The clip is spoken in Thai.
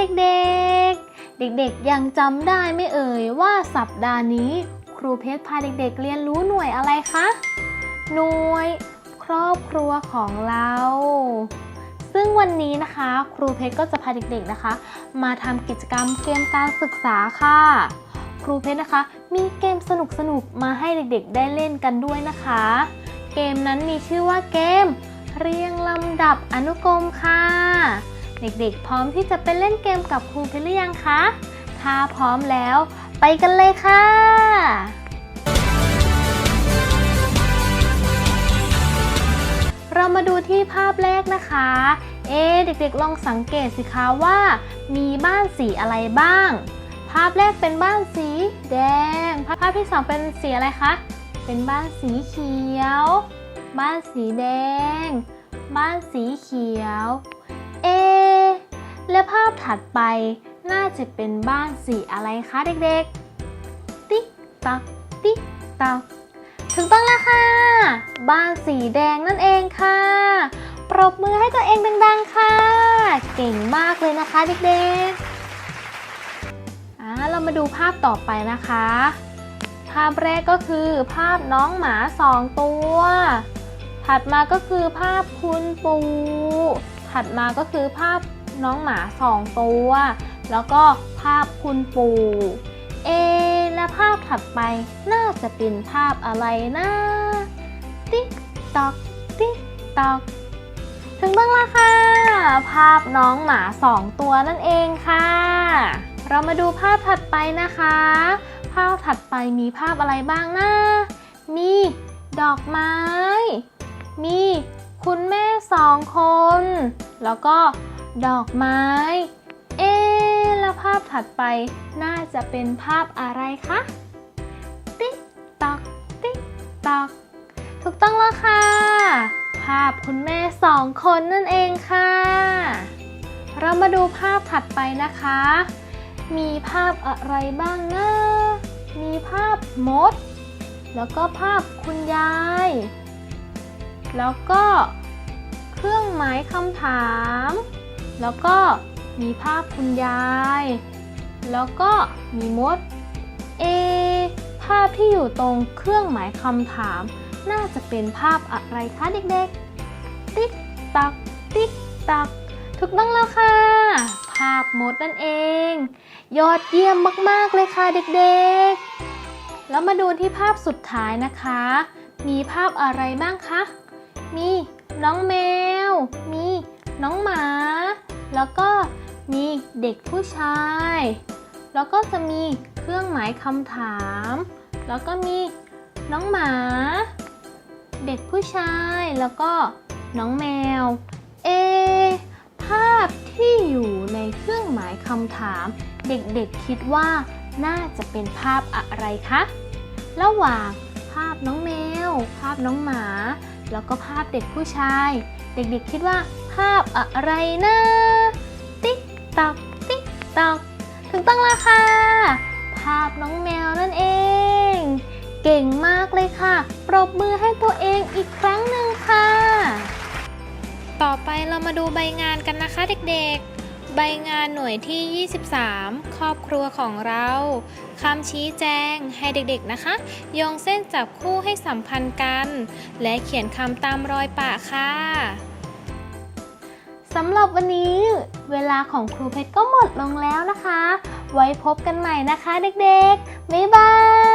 เด็กๆ เด็กๆ ยังจำได้ไม่เอ่ยว่าสัปดาห์นี้ ครูเพชรพาเด็กๆ เรียนรู้หน่วยอะไรคะ หน่วย ครอบครัวของเรา ซึ่งวันนี้นะคะ ครูเพชรก็จะพาเด็กๆนะคะ มาทำกิจกรรมเกมการศึกษาค่ะ ครูเพชรนะคะ มีเกมสนุกๆ มาให้เด็กๆ ได้เล่นกันด้วยนะคะ เกมนั้นมีชื่อว่าเกม เรียงลำดับอนุกรมค่ะ เด็กๆ พร้อมที่จะไปเล่นเกมกับครูพชรหรือยังคะ ถ้าพร้อมแล้ว ไปกันเลยค่ะเรามาดูที่ภาพแรกนะคะ เอ๊ะเด็กๆลองสังเกตสิคะว่า มีบ้านสีอะไรบ้าง ภาพแรกเป็นบ้านสีแดง ภาพที่สองเป็นสีอะไรคะ เป็นบ้านสีเขียว บ้านสีแดง บ้านสีเขียว และภาพถัดไปน่าจะเป็นบ้านสีอะไรคะเด็กๆ ติ๊กตักติ๊กตักถึงต้องแล้วค่ะ บ้านสีแดงนั่นเองค่ะ ปรบมือให้ตัวเองดังๆค่ะ เก่งมากเลยนะคะเด็กๆอ่าเรามาดูภาพต่อไปนะคะ ภาพแรกก็คือภาพน้องหมาสองตัว ถัดมาก็คือภาพคุณปูถัดมาก็คือภาพ น้องหมาสองตัว แล้วก็ภาพคุณปู่เอและภาพถัดไปน่าจะเป็นภาพอะไรนะติ๊กตอกติ๊กตอกถึงบ้างละค่ะ ภาพน้องหมาสองตัวนั่นเองค่ะ เรามาดูภาพถัดไปนะคะ ภาพถัดไปมีภาพอะไรบ้างนะมีดอกไม้ มีคุณแม่สองคน แล้วก็ ดอกไม้ เอ๊ะแล้วภาพถัดไปน่าจะเป็นภาพอะไรคะ ติ๊กตอก ติ๊กตอก ถูกต้องแล้วค่ะ ภาพคุณแม่สองคนนั่นเองค่ะ เรามาดูภาพถัดไปนะคะ มีภาพอะไรบ้างนะ มีภาพมด แล้วก็ภาพคุณยาย แล้วก็เครื่องหมายคำถาม แล้วก็มีภาพคุณยาย แล้วก็มีมด เอ ภาพที่อยู่ตรงเครื่องหมายคำถาม น่าจะเป็นภาพอะไรคะเด็กๆ ติ๊กตัก ติ๊กตัก ถูกต้องแล้วค่ะ ภาพมดนั่นเอง ยอดเยี่ยมมากๆเลยค่ะเด็กๆ แล้วมาดูที่ภาพสุดท้ายนะคะ มีภาพอะไรบ้างคะ มีน้องแมว มีน้องหมา แล้วก็มีเด็กผู้ชาย แล้วก็จะมีเครื่องหมายคำถาม แล้วก็มีน้องหมา เด็กผู้ชายแล้วก็น้องแมว เอ ภาพที่อยู่ในเครื่องหมายคำถาม เด็กๆคิดว่าน่าจะเป็นภาพอะไรคะ ระหว่างภาพน้องแมว ภาพน้องหมา แล้วก็ภาพเด็กผู้ชาย เด็กๆคิดว่า ภาพอะไรนะ ติ๊กตอกติ๊กตอกถึงต้องแล้วค่ะ ภาพน้องแมวนั่นเอง เก่งมากเลยค่ะ ปรบมือให้ตัวเองอีกครั้งหนึ่งค่ะ ต่อไปเรามาดูใบงานกันนะคะเด็กๆ ใบงานหน่วยที่ 23 ครอบครัวของเราคำชี้แจงให้เด็กๆนะคะโยงเส้นจับคู่ให้สัมพันธ์กัน และเขียนคำตามรอยปะค่ะ สำหรับวันนี้ เวลาของครูเพชรก็หมดลงแล้วนะคะ ไว้พบกันใหม่นะคะเด็กๆ บ๊ายบาย